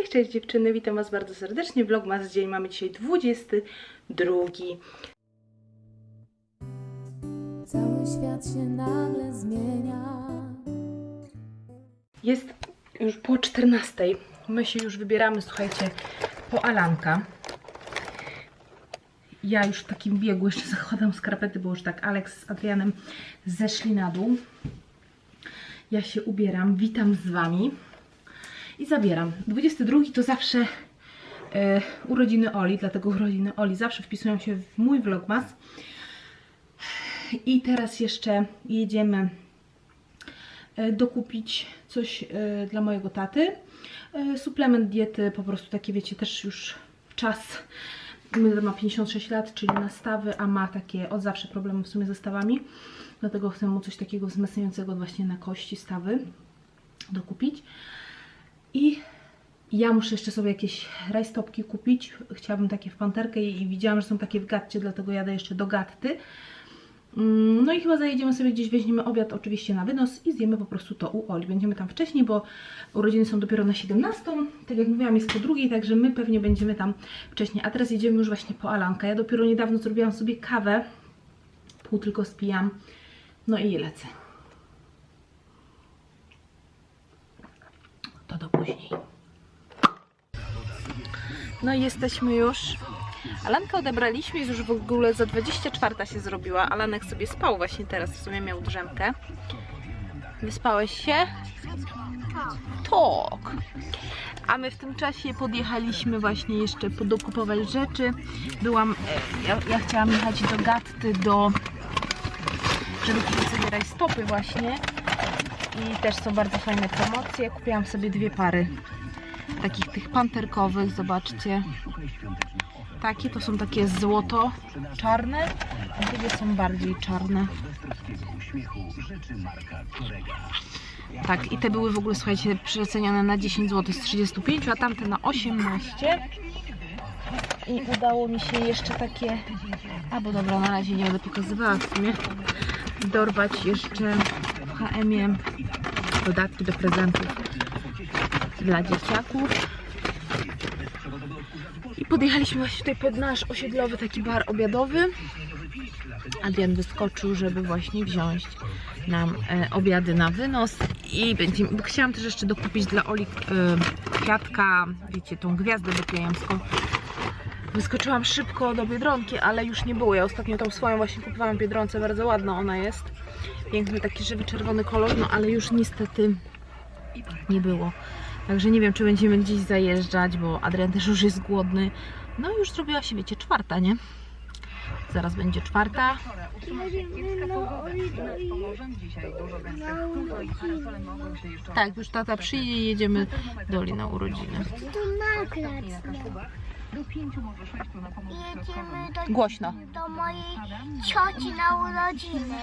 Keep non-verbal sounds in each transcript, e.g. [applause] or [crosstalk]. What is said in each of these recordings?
Cześć, cześć dziewczyny, witam Was bardzo serdecznie. Vlogmas dzień mamy dzisiaj 22. Cały świat się nagle zmienia. Jest już po 14. My się już wybieramy, słuchajcie, po Alanka. Ja już w takim biegu jeszcze zakładam skarpety, bo już tak Alex z Adrianem zeszli na dół. Ja się ubieram, witam z Wami i zabieram. 22 to zawsze e, urodziny Oli, dlatego urodziny Oli zawsze wpisują się w mój vlogmas. I teraz jeszcze jedziemy e, dokupić coś e, dla mojego taty. Suplement diety, po prostu takie wiecie, też już czas. Ma 56 lat, czyli na stawy, a ma takie od zawsze problemy w sumie ze stawami. Dlatego chcę mu coś takiego wzmacniającego właśnie na kości, stawy dokupić. I ja muszę jeszcze sobie jakieś rajstopki kupić. Chciałabym takie w panterkę i widziałam, że są takie w Gatcie, dlatego jadę jeszcze do Gatty. Mm, No i chyba zajedziemy sobie gdzieś, weźmiemy obiad oczywiście na wynos i zjemy po prostu to u Oli. Będziemy tam wcześniej, bo urodziny są dopiero na 17. Tak jak mówiłam, jest po drugiej, także my pewnie będziemy tam wcześniej. A teraz jedziemy już właśnie po Alanka. Ja dopiero niedawno zrobiłam sobie kawę. Pół tylko spijam. No i lecę. To do później. No i jesteśmy już. Alankę odebraliśmy, jest już w ogóle za 24 się zrobiła. Alanek sobie spał właśnie teraz, w sumie miał drzemkę. Wyspałeś się? Tak. A my w tym czasie podjechaliśmy właśnie jeszcze podokupować rzeczy. Byłam, e, ja, ja chciałam jechać do Gatty, do, żeby sobie rajstopy właśnie. I też są bardzo fajne promocje. Kupiłam sobie dwie pary takich tych panterkowych, zobaczcie. Takie to są takie złoto-czarne, a drugie są bardziej czarne. Tak, i te były w ogóle, słuchajcie, przecenione na 10 zł z 35, a tamte na 18. I udało mi się jeszcze takie, a bo dobra, na razie nie będę pokazywała w sumie, dorwać jeszcze HM-ie dodatki do prezentów dla dzieciaków. I podjechaliśmy właśnie tutaj pod nasz osiedlowy taki bar obiadowy. Adrian wyskoczył, żeby właśnie wziąć nam e, obiady na wynos i będziemy, bo chciałam też jeszcze dokupić dla Oli e, kwiatka, wiecie, tą gwiazdę betlejemską. Wyskoczyłam szybko do Biedronki, ale już nie było. Ja ostatnio tą swoją właśnie kupowałam w Biedronce, bardzo ładna ona jest. Piękny taki żywy czerwony kolor, no ale już niestety nie było. Także nie wiem, czy będziemy gdzieś zajeżdżać, bo Adrian też już jest głodny. No już zrobiła się, wiecie, czwarta, nie? Zaraz będzie czwarta. Tak, już tata przyjdzie i jedziemy do Oli na urodziny. Tu na. Jedziemy do, Głośno. do mojej cioci na urodziny.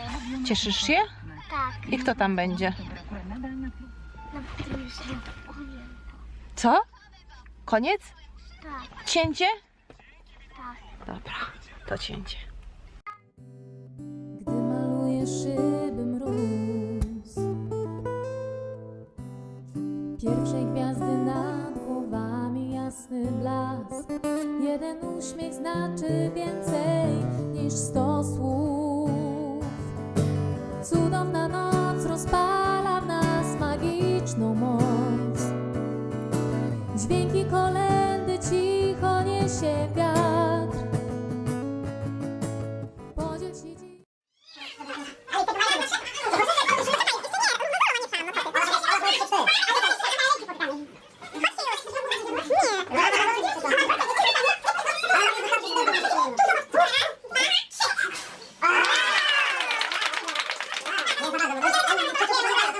Cieszysz się? Tak. I kto tam będzie? Na. Co? Koniec? Tak, Cięcie? tak. Dobra, to cięcie. Gdy maluje szyby znaczy więcej niż sto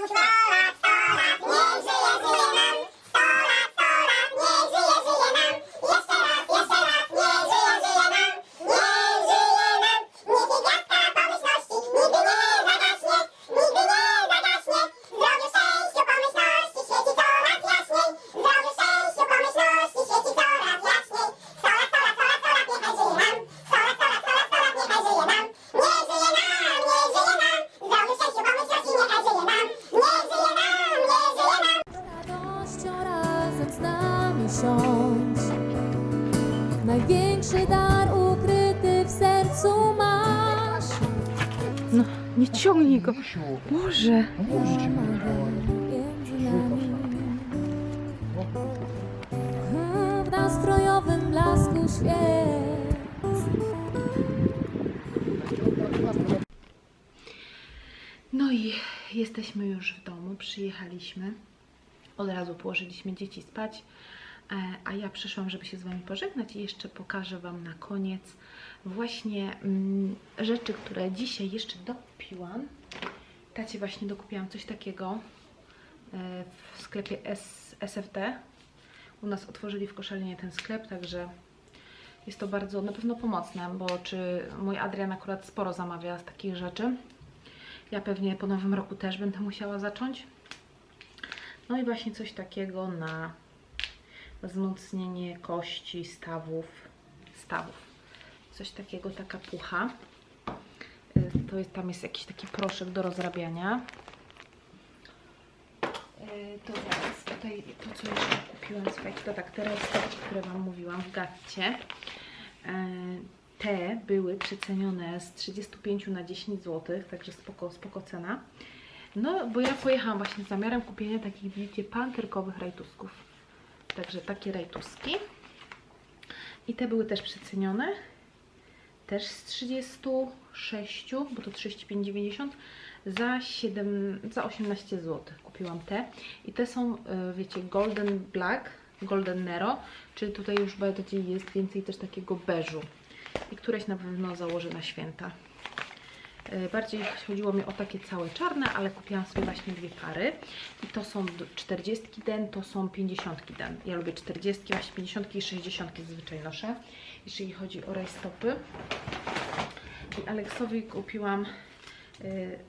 Bye. No, nie ciągnij go. Boże. W nastrojowym blasku świec. No i jesteśmy już w domu, przyjechaliśmy. Od razu położyliśmy dzieci spać, e, a ja przyszłam, żeby się z Wami pożegnać i jeszcze pokażę Wam na koniec właśnie mm, rzeczy, które dzisiaj jeszcze dokupiłam. Tacie właśnie dokupiłam coś takiego e, w sklepie S, SFD. U nas otworzyli w Koszalinie ten sklep, także jest to bardzo na pewno pomocne, bo czy mój Adrian akurat sporo zamawia z takich rzeczy. Ja pewnie po nowym roku też będę musiała zacząć. No i właśnie coś takiego na wzmocnienie kości, stawów, stawów. Coś takiego, taka pucha. Y, To jest, tam jest jakiś taki proszek do rozrabiania. Y, To zaraz, tutaj to co jeszcze kupiłam, słuchajcie, to tak, te resztki, które Wam mówiłam w gatcie. Y, Te były przecenione z 35 na 10 zł, także spoko, spoko cena. No, bo ja pojechałam właśnie z zamiarem kupienia takich, widzicie, pankerkowych rajtusków. Także takie rajtuski. I te były też przecenione. Też z 36, bo to 35,90 za 7, za 18 zł kupiłam te. I te są, y, wiecie, Golden Black, Golden Nero, czyli tutaj już bardziej jest więcej też takiego beżu. I któreś na pewno założę na święta. Y, Bardziej chodziło mi o takie całe czarne, ale kupiłam sobie właśnie dwie pary. I to są d- 40 den, to są 50 den. Ja lubię 40, właśnie 50 i 60 zazwyczaj noszę. Jeżeli chodzi o rajstopy. I Aleksowi kupiłam y,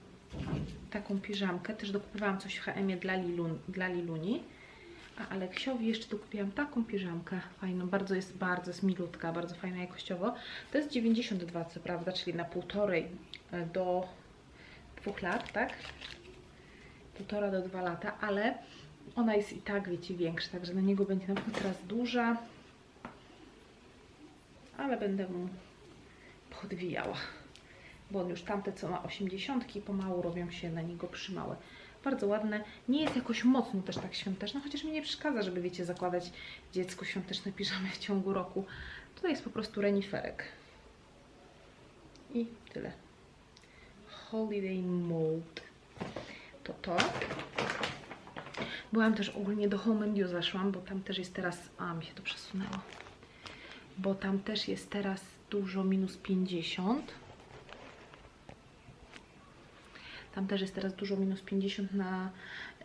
taką piżamkę. Też dokupowałam coś w H&M dla, Lilun, dla Liluni. A Aleksiowi jeszcze dokupiłam taką piżamkę fajną, bardzo jest, bardzo jest milutka, bardzo fajna jakościowo. To jest 92 co prawda, czyli na półtorej e, do dwóch lat, tak? Półtora do dwa lata, ale ona jest i tak, wiecie, większa, także na niego będzie na pewno teraz duża. Ale będę mu podwijała, bo już tamte, co ma 80, pomału robią się na niego przymałe bardzo ładne. Nie jest jakoś mocno też tak świąteczne, chociaż mi nie przeszkadza, żeby wiecie, zakładać dziecku świąteczne piżamy w ciągu roku. Tutaj jest po prostu reniferek. I tyle. Holiday Mold. To to. Byłam też ogólnie do Home and You zaszłam, bo tam też jest teraz... A, mi się to przesunęło. Bo tam też jest teraz dużo minus 50. Tam też jest teraz dużo minus 50 na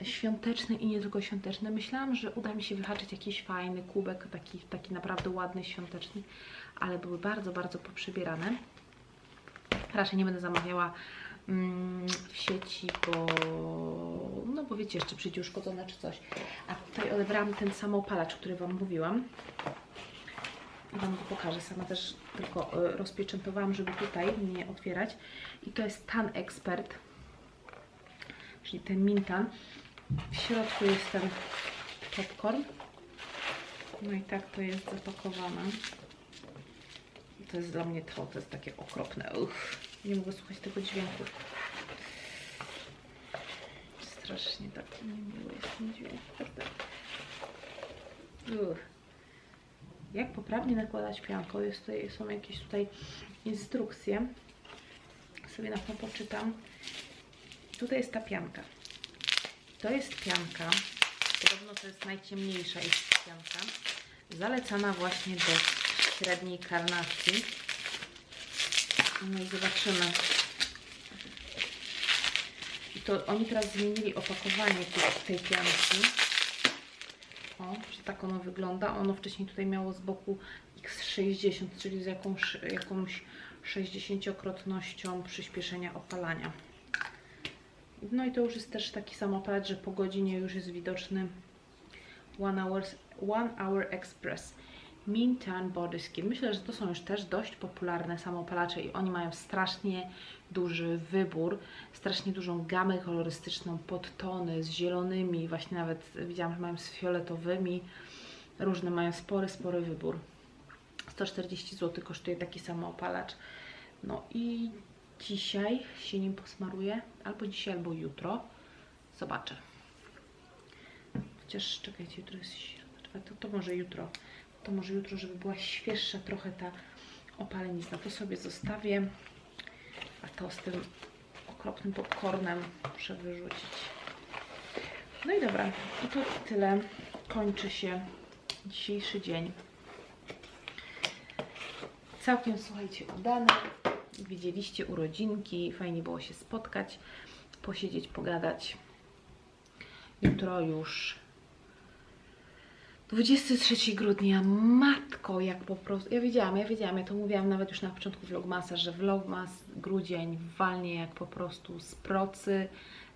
świąteczne i nie tylko świąteczne. Myślałam, że uda mi się wyhaczyć jakiś fajny kubek, taki, taki naprawdę ładny, świąteczny, ale były bardzo, bardzo poprzebierane. Raczej nie będę zamawiała mm, w sieci, bo no bo wiecie, jeszcze przyjdzie uszkodzone czy coś. A tutaj odebrałam ten samopalacz, który Wam mówiłam. Wam go pokażę. Sama też tylko y, rozpieczętowałam, żeby tutaj nie otwierać. I to jest Tan Expert czyli ten mintan. W środku jest ten popcorn. No i tak to jest zapakowane. To jest dla mnie to, to jest takie okropne. Uch, nie mogę słuchać tego dźwięku. Strasznie taki niemiły jest ten dźwięk. kurde. Jak poprawnie nakładać pianko? Jest tutaj, są jakieś tutaj instrukcje. Sobie na pewno poczytam. Tutaj jest ta pianka. To jest pianka. Podobno to jest najciemniejsza jest pianka. Zalecana właśnie do średniej karnacji. No i zobaczymy. I to oni teraz zmienili opakowanie tej, tej pianki. O, że tak ono wygląda. Ono wcześniej tutaj miało z boku X60, czyli z jakąś, jakąś 60-krotnością przyspieszenia opalania. No i to już jest też taki samopalacz, że po godzinie już jest widoczny One Hour, one hour Express Mintan Body Skin. Myślę, że to są już też dość popularne samopalacze i oni mają strasznie duży wybór, strasznie dużą gamę kolorystyczną, podtony z zielonymi, właśnie nawet widziałam, że mają z fioletowymi. Różne mają spory, spory wybór. 140 zł kosztuje taki sam opalacz. No i dzisiaj się nim posmaruję. Albo dzisiaj, albo jutro. Zobaczę. Chociaż czekajcie, jutro jest środa, to, to może jutro. To może jutro, żeby była świeższa trochę ta opalenizna. To sobie zostawię. A to z tym okropnym popcornem muszę wyrzucić. No i dobra, i to tyle. Kończy się dzisiejszy dzień. Całkiem, słuchajcie, udany. Widzieliście urodzinki, fajnie było się spotkać, posiedzieć, pogadać. Jutro już 23 grudnia. Matko, jak po prostu. Ja wiedziałam, ja wiedziałam, ja to mówiłam nawet już na początku vlogmasa, że vlogmas grudzień walnie jak po prostu z procy,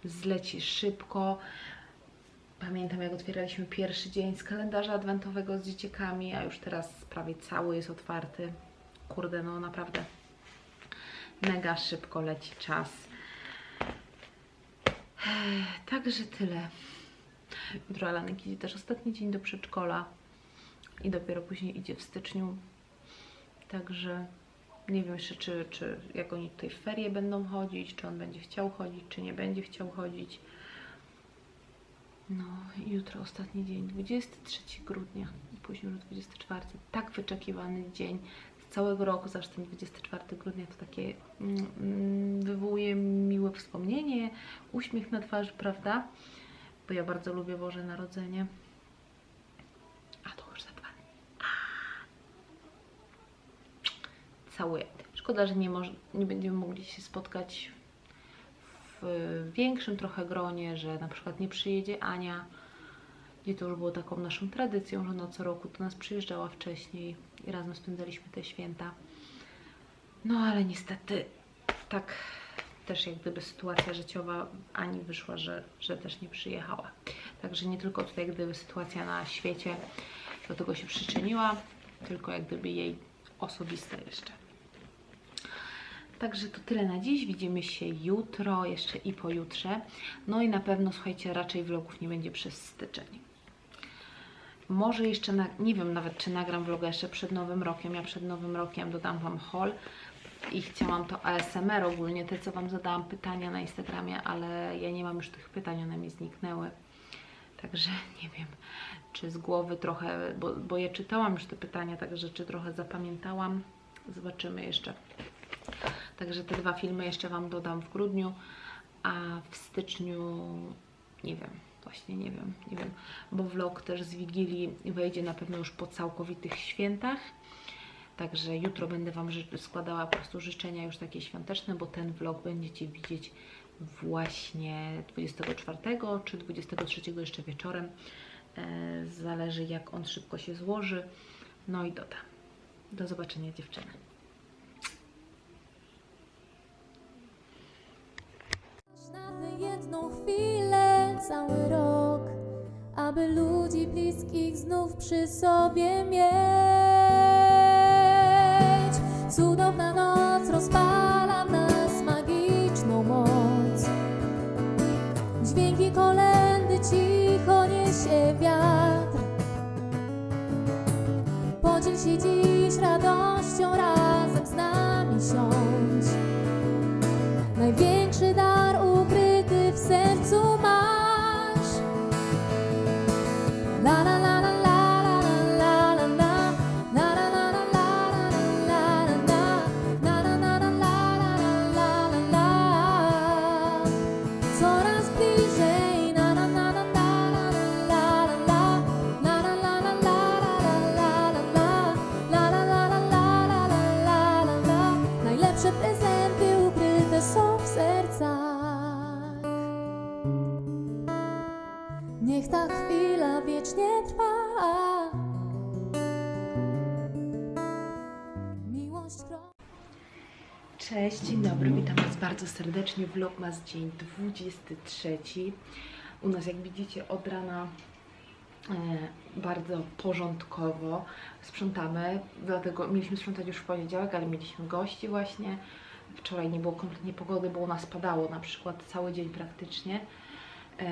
zleci szybko. Pamiętam, jak otwieraliśmy pierwszy dzień z kalendarza adwentowego z dzieciakami, a już teraz prawie cały jest otwarty. Kurde, no naprawdę mega szybko leci czas. Także tyle. Jutro Alanek idzie też ostatni dzień do przedszkola i dopiero później idzie w styczniu. Także nie wiem jeszcze, czy, czy jak oni tutaj w ferie będą chodzić, czy on będzie chciał chodzić, czy nie będzie chciał chodzić. No jutro ostatni dzień, 23 grudnia i później już 24. Tak wyczekiwany dzień z całego roku, zawsze ten 24 grudnia to takie mm, mm, wywołuje miłe wspomnienie, uśmiech na twarzy, prawda? Bo ja bardzo lubię Boże Narodzenie. A to już za dwa dni. Całuję. Szkoda, że nie, nie będziemy mogli się spotkać w większym trochę gronie, że na przykład nie przyjedzie Ania, gdzie to już było taką naszą tradycją, że ona co roku do nas przyjeżdżała wcześniej i razem spędzaliśmy te święta. No ale niestety tak też jak gdyby sytuacja życiowa Ani wyszła, że, że też nie przyjechała. Także nie tylko tutaj jak gdyby sytuacja na świecie do tego się przyczyniła, tylko jak gdyby jej osobiste jeszcze. Także to tyle na dziś. Widzimy się jutro, jeszcze i pojutrze. No i na pewno, słuchajcie, raczej vlogów nie będzie przez styczeń. Może jeszcze, na, nie wiem nawet, czy nagram vloga jeszcze przed Nowym Rokiem. Ja przed Nowym Rokiem dodam Wam haul i chciałam to ASMR ogólnie, te co Wam zadałam pytania na Instagramie, ale ja nie mam już tych pytań, one mi zniknęły. Także [laughs] nie wiem, czy z głowy trochę, bo, bo czytałam już te pytania, także czy trochę zapamiętałam. Zobaczymy jeszcze. Także te dwa filmy jeszcze Wam dodam w grudniu, a w styczniu nie wiem, właśnie nie wiem, nie wiem, bo vlog też z Wigilii wejdzie na pewno już po całkowitych świętach. Także jutro będę Wam składała po prostu życzenia już takie świąteczne, bo ten vlog będziecie widzieć właśnie 24 czy 23 jeszcze wieczorem. E, zależy jak on szybko się złoży. No i dodam. Do zobaczenia dziewczyny. Na tę jedną chwilę cały rok, aby ludzi bliskich znów przy sobie mieć. Cudowna noc rozpala w nas magiczną moc. Dźwięki kolendy cicho niesie wiatr. Podziel się dziś radością razem z nami siądź. Największy bardzo serdecznie. Vlogmas dzień 23. U nas, jak widzicie, od rana e, bardzo porządkowo sprzątamy, dlatego mieliśmy sprzątać już w poniedziałek, ale mieliśmy gości właśnie. Wczoraj nie było kompletnie pogody, bo u nas padało na przykład cały dzień praktycznie. E,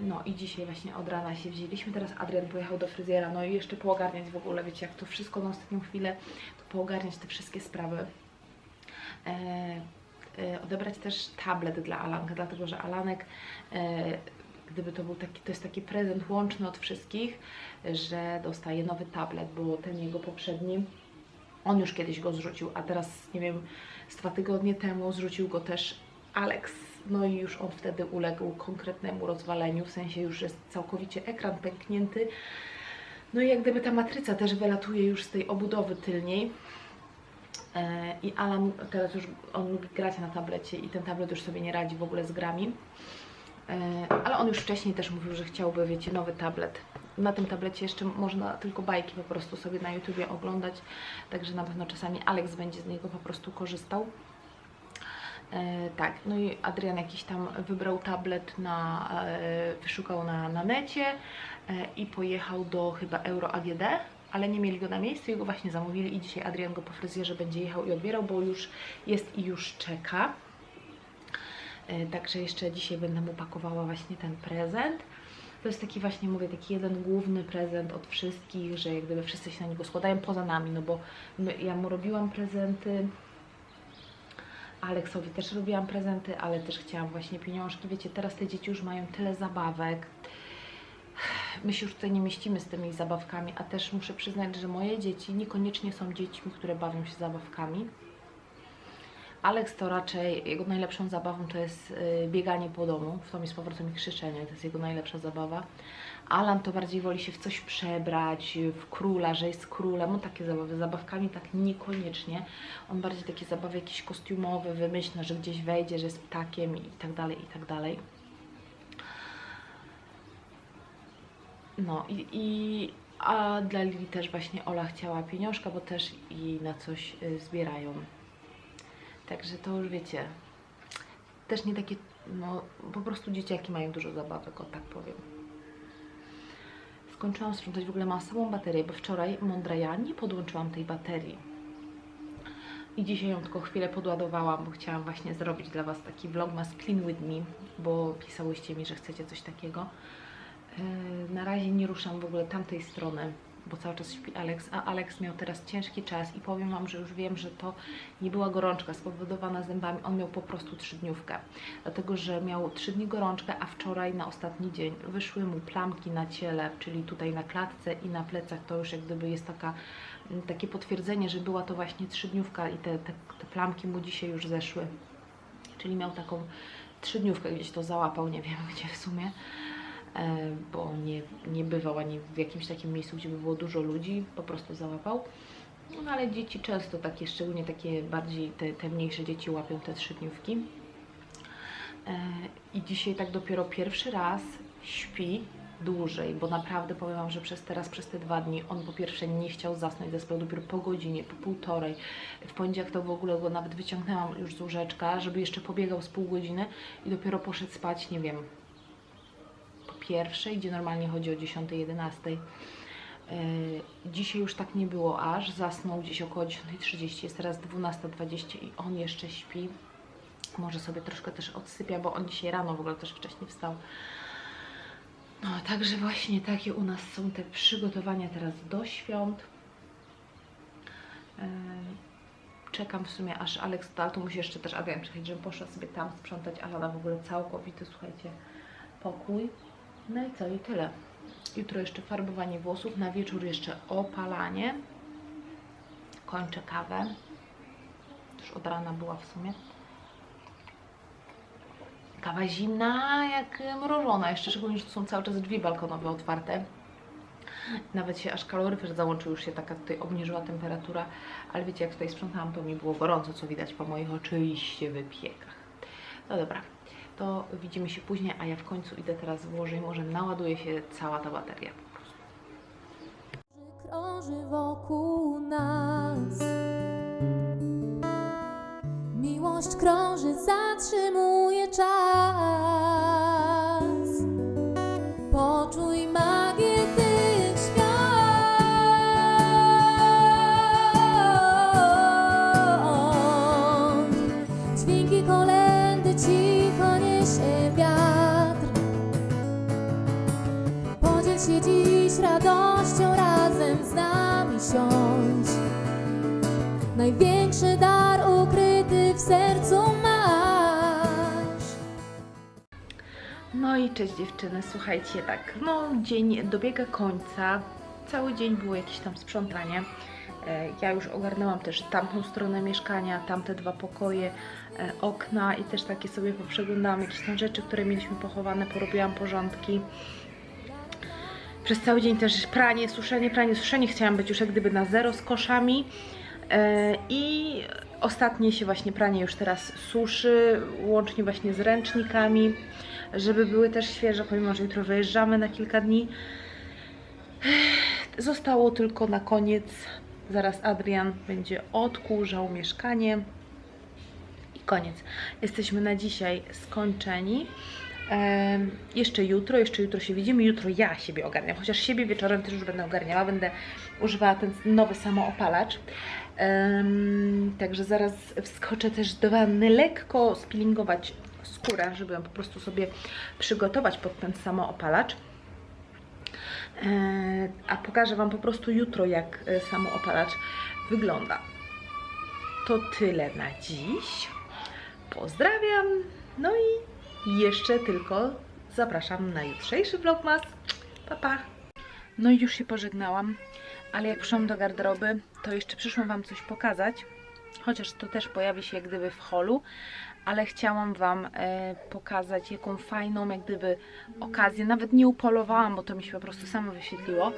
No i dzisiaj właśnie od rana się wzięliśmy. Teraz Adrian pojechał do fryzjera, no i jeszcze poogarniać w ogóle, wiecie, jak to wszystko na ostatnią chwilę, to poogarniać te wszystkie sprawy. E, odebrać też tablet dla Alanka, dlatego że Alanek, e, gdyby to był taki, to jest taki prezent łączny od wszystkich, że dostaje nowy tablet, bo ten jego poprzedni, on już kiedyś go zrzucił, a teraz, nie wiem, z dwa tygodnie temu zrzucił go też Alex. No i już on wtedy uległ konkretnemu rozwaleniu, w sensie już jest całkowicie ekran pęknięty. No i jak gdyby ta matryca też wylatuje już z tej obudowy tylniej. E, I Alan teraz już, on lubi grać na tablecie i ten tablet już sobie nie radzi w ogóle z grami. E, Ale on już wcześniej też mówił, że chciałby, wiecie, nowy tablet. Na tym tablecie jeszcze można tylko bajki po prostu sobie na YouTubie oglądać, także na pewno czasami Alex będzie z niego po prostu korzystał. E, tak, no i Adrian jakiś tam wybrał tablet na, e, wyszukał na, na necie e, i pojechał do chyba Euro AGD, ale nie mieli go na miejscu i go właśnie zamówili i dzisiaj Adrian go po fryzjerze będzie jechał i odbierał, bo już jest i już czeka. E, Także jeszcze dzisiaj będę mu pakowała właśnie ten prezent. To jest taki właśnie, mówię, taki jeden główny prezent od wszystkich, że jak gdyby wszyscy się na niego składają poza nami, no bo my, ja mu robiłam prezenty, Aleksowi też robiłam prezenty, ale też chciałam właśnie pieniążki. Wiecie, teraz te dzieci już mają tyle zabawek. My się już tutaj nie mieścimy z tymi zabawkami, a też muszę przyznać, że moje dzieci niekoniecznie są dziećmi, które bawią się zabawkami. Aleks to raczej, jego najlepszą zabawą to jest y, bieganie po domu, w tom jest z powrotem i krzyczenie, to jest jego najlepsza zabawa. Alan to bardziej woli się w coś przebrać, w króla, że jest królem, no takie zabawy, zabawkami tak niekoniecznie. On bardziej takie zabawy jakieś kostiumowe, wymyślne, że gdzieś wejdzie, że jest ptakiem i tak dalej, i tak dalej. No i, i a dla Lili też właśnie Ola chciała pieniążka, bo też jej na coś y, zbierają. Także to już wiecie, też nie takie, no po prostu dzieciaki mają dużo zabawek, o tak powiem. Skończyłam sprzątać, w ogóle mam samą baterię, bo wczoraj, mądra ja, nie podłączyłam tej baterii. I dzisiaj ją tylko chwilę podładowałam, bo chciałam właśnie zrobić dla Was taki vlogmas Clean With Me, bo pisałyście mi, że chcecie coś takiego. Yy, na razie nie ruszam w ogóle tamtej strony, bo cały czas śpi Alex, a Alex miał teraz ciężki czas i powiem Wam, że już wiem, że to nie była gorączka spowodowana zębami, on miał po prostu trzydniówkę, dlatego, że miał trzy dni gorączkę, a wczoraj na ostatni dzień wyszły mu plamki na ciele, czyli tutaj na klatce i na plecach, to już jak gdyby jest taka, takie potwierdzenie, że była to właśnie trzydniówka i te, te, te plamki mu dzisiaj już zeszły, czyli miał taką trzydniówkę, gdzieś to załapał, nie wiem [laughs] gdzie w sumie, e, bo nie, nie bywał ani w jakimś takim miejscu, gdzie by było dużo ludzi, po prostu załapał. No ale dzieci często takie, szczególnie takie bardziej, te, te mniejsze dzieci łapią te trzydniówki. E, I dzisiaj tak dopiero pierwszy raz śpi dłużej, bo naprawdę powiem Wam, że przez teraz, przez te dwa dni on po pierwsze nie chciał zasnąć, zaspał dopiero po godzinie, po półtorej. W poniedziałek to w ogóle go nawet wyciągnęłam już z łóżeczka, żeby jeszcze pobiegał z pół godziny i dopiero poszedł spać, nie wiem, pierwszej, gdzie normalnie chodzi o 10-11. Dzisiaj już tak nie było aż, zasnął gdzieś około 10.30, jest teraz 12.20 i on jeszcze śpi. Może sobie troszkę też odsypia, bo on dzisiaj rano w ogóle też wcześniej wstał. No, także właśnie takie u nas są te przygotowania teraz do świąt. Yy, Czekam w sumie aż Alex da, tu musi jeszcze też Adrian przyjechać, żebym poszła sobie tam sprzątać, ale ona w ogóle całkowity, słuchajcie, pokój. No i co, i tyle. Jutro jeszcze farbowanie włosów, na wieczór jeszcze opalanie. Kończę kawę. Już od rana była w sumie. Kawa zimna, jak mrożona. Jeszcze szczególnie, że tu są cały czas drzwi balkonowe otwarte. Nawet się aż kaloryfer załączył, już się taka tutaj obniżyła temperatura. Ale wiecie, jak tutaj sprzątałam, to mi było gorąco, co widać po moich oczywiście wypiekach. No dobra, to widzimy się później, a ja w końcu idę teraz włożę i może naładuje się cała ta bateria krąży wokół nas. Miłość krąży, zatrzymuje czas. Największy dar ukryty w sercu masz. No i cześć dziewczyny, słuchajcie, tak, no dzień dobiega końca, cały dzień było jakieś tam sprzątanie. E, Ja już ogarnęłam też tamtą stronę mieszkania, tamte dwa pokoje, e, okna i też takie sobie poprzeglądałam jakieś tam rzeczy, które mieliśmy pochowane, porobiłam porządki. Przez cały dzień też pranie, suszenie, pranie, suszenie. Chciałam być już jak gdyby na zero z koszami. E, I ostatnie się właśnie pranie już teraz suszy, łącznie właśnie z ręcznikami, żeby były też świeże, pomimo że jutro wyjeżdżamy na kilka dni. Zostało tylko na koniec, zaraz Adrian będzie odkurzał mieszkanie i koniec. Jesteśmy na dzisiaj skończeni. Em, jeszcze jutro, jeszcze jutro się widzimy. Jutro ja siebie ogarniam, chociaż siebie wieczorem też już będę ogarniała. Będę używała ten nowy samoopalacz. Em, także zaraz wskoczę też do wanny, lekko spillingować skórę, żeby ją po prostu sobie przygotować pod ten samoopalacz. E, a pokażę Wam po prostu jutro, jak e, samoopalacz wygląda. To tyle na dziś. Pozdrawiam. No i jeszcze tylko zapraszam na jutrzejszy vlogmas. Pa, pa. No i już się pożegnałam, ale jak przyszłam do garderoby, to jeszcze przyszłam Wam coś pokazać. Chociaż to też pojawi się jak gdyby w holu, ale chciałam Wam e, pokazać jaką fajną jak gdyby okazję, nawet nie upolowałam, bo to mi się po prostu samo wyświetliło.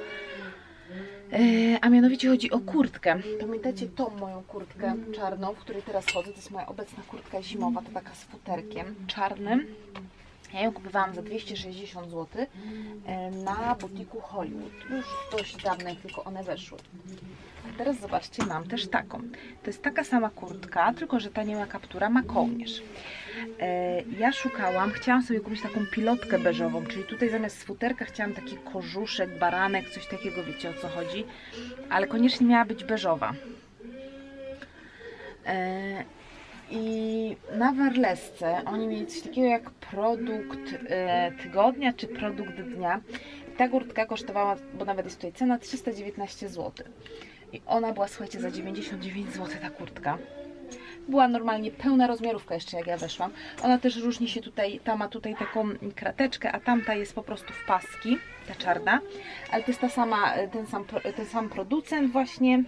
E, a mianowicie chodzi o kurtkę. Pamiętacie tą moją kurtkę czarną, w której teraz chodzę? To jest moja obecna kurtka zimowa, to taka z futerkiem czarnym. Ja ją kupowałam za 260 zł e, na butiku Hollywood. Już dość dawno, tylko one weszły. A teraz zobaczcie, mam też taką. To jest taka sama kurtka, tylko że ta nie ma kaptura, ma kołnierz. E, ja szukałam, chciałam sobie kupić taką pilotkę beżową, czyli tutaj zamiast futerka chciałam taki kożuszek, baranek, coś takiego, wiecie o co chodzi, ale koniecznie miała być beżowa. I na Warlesce oni mieli coś takiego jak produkt e, tygodnia czy produkt dnia. Ta kurtka kosztowała, bo nawet jest tutaj cena, 319 zł. I ona była, słuchajcie, za 99 zł ta kurtka. Była normalnie pełna rozmiarówka jeszcze jak ja weszłam. Ona też różni się tutaj, ta ma tutaj taką krateczkę, a tamta jest po prostu w paski, ta czarna. Ale to jest ta sama, ten sam, ten sam producent właśnie.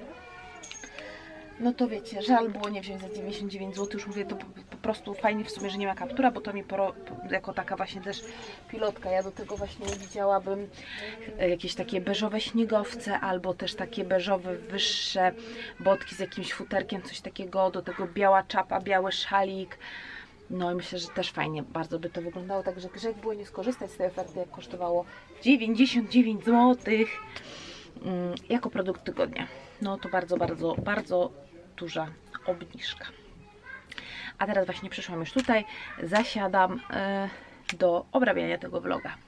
No to wiecie, żal było nie wziąć za 99 zł, już mówię, to po, po prostu fajnie w sumie, że nie ma kaptura, bo to mi poro, jako taka właśnie też pilotka, ja do tego właśnie widziałabym e, jakieś takie beżowe śniegowce, albo też takie beżowe, wyższe botki z jakimś futerkiem, coś takiego, do tego biała czapa, biały szalik, no i myślę, że też fajnie bardzo by to wyglądało, także grzech było nie skorzystać z tej oferty, jak kosztowało 99 zł mm, jako produkt tygodnia. No to bardzo, bardzo, bardzo duża obniżka. A teraz właśnie przyszłam już tutaj, zasiadam e, do obrabiania tego vloga.